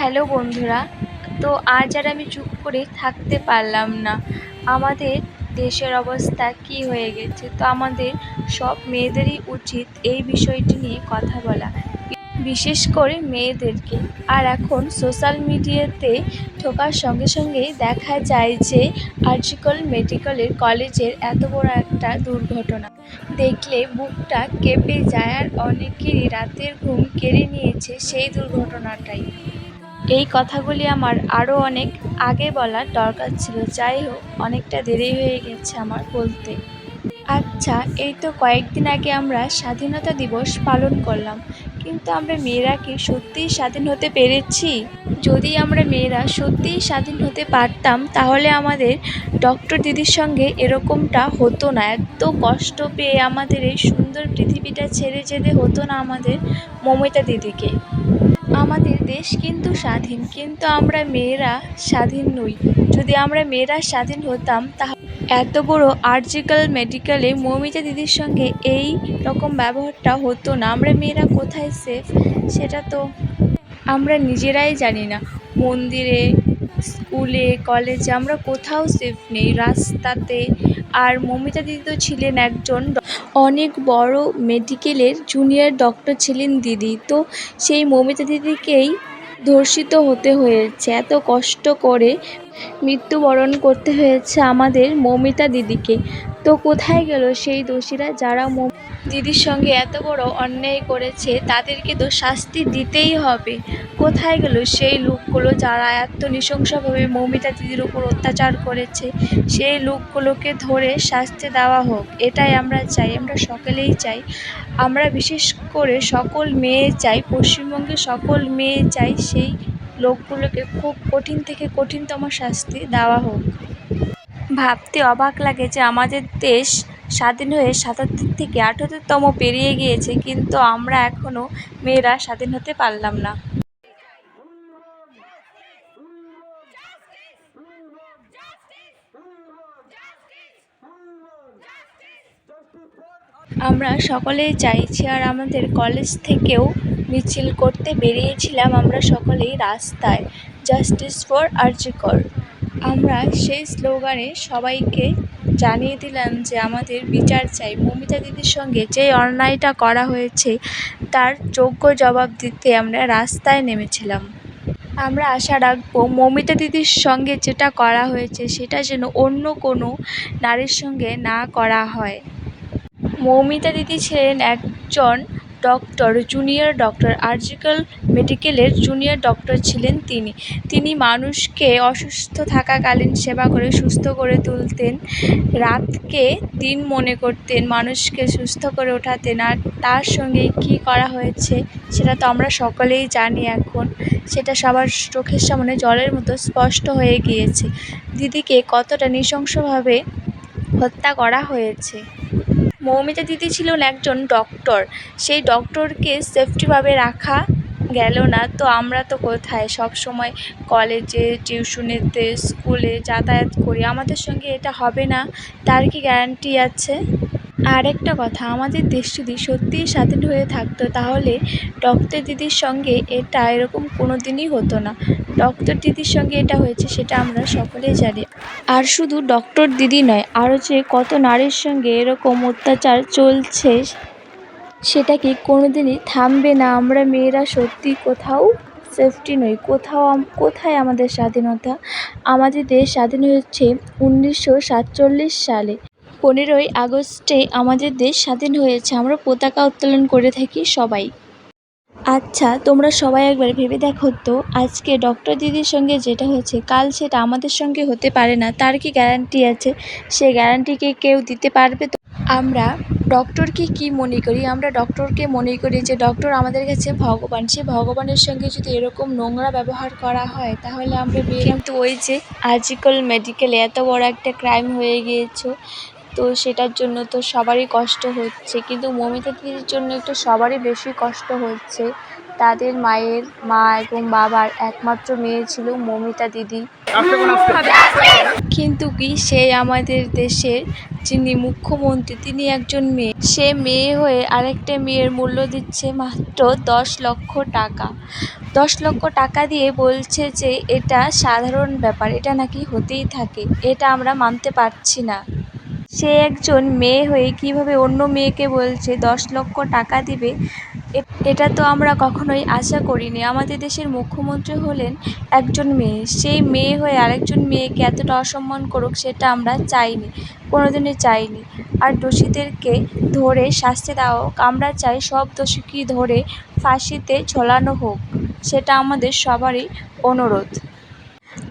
Hello বন্ধুরা, তো আজ আর আমি চুপ করে থাকতে পারলাম না। আমাদের দেশের অবস্থা কী হয়ে গেছে? তো আমাদের সব মেয়েদেরই উচিত এই বিষয়টি নিয়ে কথা বলা। বিশেষ করে মেয়েদেরকে। আর এখন সোশ্যাল মিডিয়াতে ঠোকার সঙ্গে সঙ্গেই দেখা যায় যে আরজিকর মেডিকেলের কলেজের এত বড় একটা দুর্ঘটনা। দেখলে বুকটা কেঁপে যায় আর অনেকেরই রাতের ঘুম কেড়ে নিয়েছে সেই দুর্ঘটনাটাই। এই কথাগুলি আমার আরও অনেক আগে বলার দরকার ছিল। যাই হোক, অনেকটা দেরি হয়ে গেছে আমার বলতে। আচ্ছা এই তো কয়েকদিন আগে আমরা স্বাধীনতা দিবস পালন করলাম। কিন্তু আমরা মেয়েরা কি সত্যিই স্বাধীন হতে পেরেছি? যদি আমরা মেয়েরা সত্যিই স্বাধীন হতে পারতাম, তাহলে আমাদের ডক্টর দিদির সঙ্গে এরকমটা হতো না। এত কষ্ট পেয়ে আমাদের এই সুন্দর পৃথিবীটা ছেড়ে যেতে হতো না আমাদের মমিতা দিদিকে। আমাদের দেশ কিন্তু স্বাধীন, কিন্তু আমরা মেয়েরা স্বাধীন নই। যদি আমরা মেয়েরা স্বাধীন হতাম তাহলে এত বড় আরজিক্যাল মেডিকেলে মৌমিতা দিদির সঙ্গে এই রকম ব্যবহারটা হতো না। আমরা মেয়েরা কোথায় সেফ সেটা তো আমরা নিজেরাই জানি না। মন্দিরে, স্কুলে কলেজে আমরা কোথাও সেফ নেই। রাস্তাতে আর মৌমিতা দিদি তো ছিলেন একজন অনেক বড় মেডিকেলের জুনিয়র ডক্টর ছিলেন দিদি। তো সেই মৌমিতা দিদিকেই ধর্ষিত হতে হয়েছে। এত কষ্ট করে মৃত্যুবরণ করতে হয়েছে আমাদের মৌমিতা দিদিকে। তো কোথায় গেল সেই দোষীরা? যারা দিদির সঙ্গে এত বড় অন্যায় করেছে, তাদেরকে তো শাস্তি দিতেই হবে। কোথায় গেল সেই লোকগুলো যারা এত নৃশংসভাবে মৌমিতা দিদির উপর অত্যাচার করেছে? সেই লোকগুলোকে ধরে শাস্তি দেওয়া হোক, এটাই আমরা চাই, আমরা সকলেই চাই। আমরা বিশেষ করে সকল মেয়ে চাই, পশ্চিমবঙ্গের সকল মেয়ে চাই, সেই লোকগুলোকে খুব কঠিন থেকে কঠিনতম শাস্তি দেওয়া হোক। ভাবতে অবাক লাগে যে আমাদের দেশ স্বাধীন হয়ে সাতাত্তর থেকে আঠাত্তরতম পেরিয়ে গিয়েছে, কিন্তু আমরা এখনও মেয়েরা স্বাধীন হতে পারলাম না। আমরা সকলেই চাইছি আর আমাদের কলেজ থেকেও মিছিল করতে বেরিয়েছিলাম, আমরা সকলেই রাস্তায়। জাস্টিস ফর আরজিকর আমরা সেই স্লোগানে সবাইকে জানিয়ে দিলাম যে আমাদের বিচার চাই। মমিতা দিদির সঙ্গে যে অন্যায়টা করা হয়েছে, তার যোগ্য জবাব দিতে আমরা রাস্তায় নেমেছিলাম। আমরা আশা রাখব মমিতা দিদির সঙ্গে যেটা করা হয়েছে, সেটা যেন অন্য কোনো নারীর সঙ্গে না করা হয়। মৌমিতা দিদি ছিলেন একজন ডক্টর, জুনিয়র ডক্টর আরজিক্যাল মেডিকেলের জুনিয়র ডক্টর ছিলেন তিনি। তিনি মানুষকে অসুস্থ থাকাকালীন সেবা করে সুস্থ করে তুলতেন, রাতকে দিন মনে করতেন, মানুষকে সুস্থ করে ওঠাতেন। আর তার সঙ্গে কী করা হয়েছে সেটা তো আমরা সকলেই জানি এখন। সেটা সবার চোখের সামনে জলের মতো স্পষ্ট হয়ে গিয়েছে। দিদিকে কতটা নৃশংসভাবে হত্যা করা হয়েছে? মৌমিতা দিদি ছিলেন একজন ডক্টর সেই ডক্টরকে সেফটিভাবে রাখা গেল না। তো আমরা তো কোথায়? সব সময় কলেজে টিউশনেতে স্কুলে যাতায়াত করি। আমাদের সঙ্গে এটা হবে না। তার কি গ্যারান্টি আছে? আর একটা কথা, আমাদের দেশ যদি সত্যিই স্বাধীন হয়ে থাকতো, তাহলে ডক্টর দিদির সঙ্গে এটা এরকম কোনো দিনই হতো না। ডক্টর দিদির সঙ্গে এটা হয়েছে, সেটা আমরা সকলেই জানি। আর শুধু ডক্টর দিদি নয়, আরও যে কত নারীর সঙ্গে এরকম অত্যাচার চলছে, সেটা কি কোনো দিনই থামবে না? আমরা মেয়েরা সত্যি কোথাও সেফটি নই, কোথাও কোথায় আমাদের স্বাধীনতা? আমাদের দেশ স্বাধীন হয়েছে উনিশশো সাতচল্লিশ সালে। পনেরোই আগস্টে আমাদের দেশ স্বাধীন হয়েছে। আমরা পতাকা উত্তোলন করে থাকি সবাই। আচ্ছা তোমরা সবাই একবার ভেবে দেখো তো আজকে ডক্টর দিদির সঙ্গে যেটা হয়েছে কাল সেটা আমাদের সঙ্গে হতে পারে না তার কি গ্যারান্টি আছে? সে গ্যারান্টিকে কেউ দিতে পারবে তো? আমরা ডক্টরকে কি মনে করি? আমরা ডক্টরকে মনে করি যে ডক্টর আমাদের কাছে ভগবান। সে ভগবানের সঙ্গে যদি এরকম নোংরা ব্যবহার করা হয় তাহলে আমরা কিন্তু ওই যে আর্জিক্যাল মেডিকেলে এত বড় একটা ক্রাইম হয়ে গিয়েছে। তো সেটার জন্য তো সবারই কষ্ট হচ্ছে। কিন্তু মমিতা দিদির জন্য একটু সবারই বেশি কষ্ট হচ্ছে। তাদের মায়ের মা এবং বাবার একমাত্র মেয়ে ছিল মমিতা দিদি। কিন্তু কি সে আমাদের দেশের যিনি মুখ্যমন্ত্রী তিনি একজন মেয়ে। সে মেয়ে হয়ে আরেকটা মেয়ের মূল্য দিচ্ছে মাত্র দশ লক্ষ টাকা। দশ লক্ষ টাকা দিয়ে বলছে যে এটা সাধারণ ব্যাপার এটা নাকি হতেই থাকে এটা আমরা মানতে পারছি না। সে একজন মেয়ে হয়ে কীভাবে অন্য মেয়েকে বলছে, দশ লক্ষ টাকা দিবে এটা তো আমরা কখনোই আশা করিনি। আমাদের দেশের মুখ্যমন্ত্রী হলেন একজন মেয়ে। সেই মেয়ে হয়ে আরেকজন মেয়েকে এতটা অসম্মান করুক, সেটা আমরা চাইনি, কোনোদিনই চাইনি। আর দোষীদেরকে ধরে শাস্তি দেওয়া হোক আমরা চাই সব দোষীকে ধরে ফাঁসিতে ঝোলানো হোক, সেটা আমাদের সবারই অনুরোধ।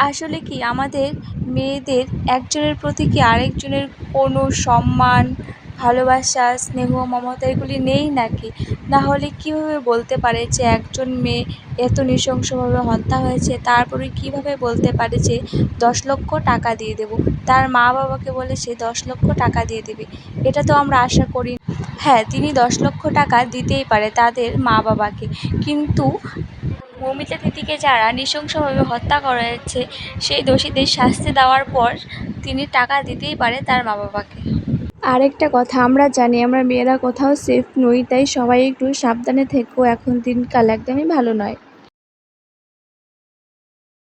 আসলে কি আমাদের মেয়েদের একজনের প্রতি কি আরেকজনের কোনো সম্মান, ভালোবাসা, স্নেহ, মমতা এগুলি নেই নাকি? না হলে কীভাবে বলতে পারে যে একজন মেয়ে এত নৃশংসভাবে হত্যা হয়েছে? তারপরে কীভাবে বলতে পারে যে দশ লক্ষ টাকা দিয়ে দেবো? তার মা বাবাকে বলে সে দশ লক্ষ টাকা দিয়ে দেবে। এটা তো আমরা আশা করি হ্যাঁ তিনি দশ লক্ষ টাকা দিতেই পারে তাদের মা বাবাকে কিন্তু মমিতা তিথিকে যারা নৃশংসভাবে হত্যা করা সেই দোষীদের শাস্তি দেওয়ার পর তিনি টাকা দিতেই পারে তার মা বাবাকে আরেকটা কথা, আমরা জানি আমরা মেয়েরা কোথাও সেফ নই, তাই সবাই একটু সাবধানে থেকো, এখন দিনকাল একদমই ভালো নয়।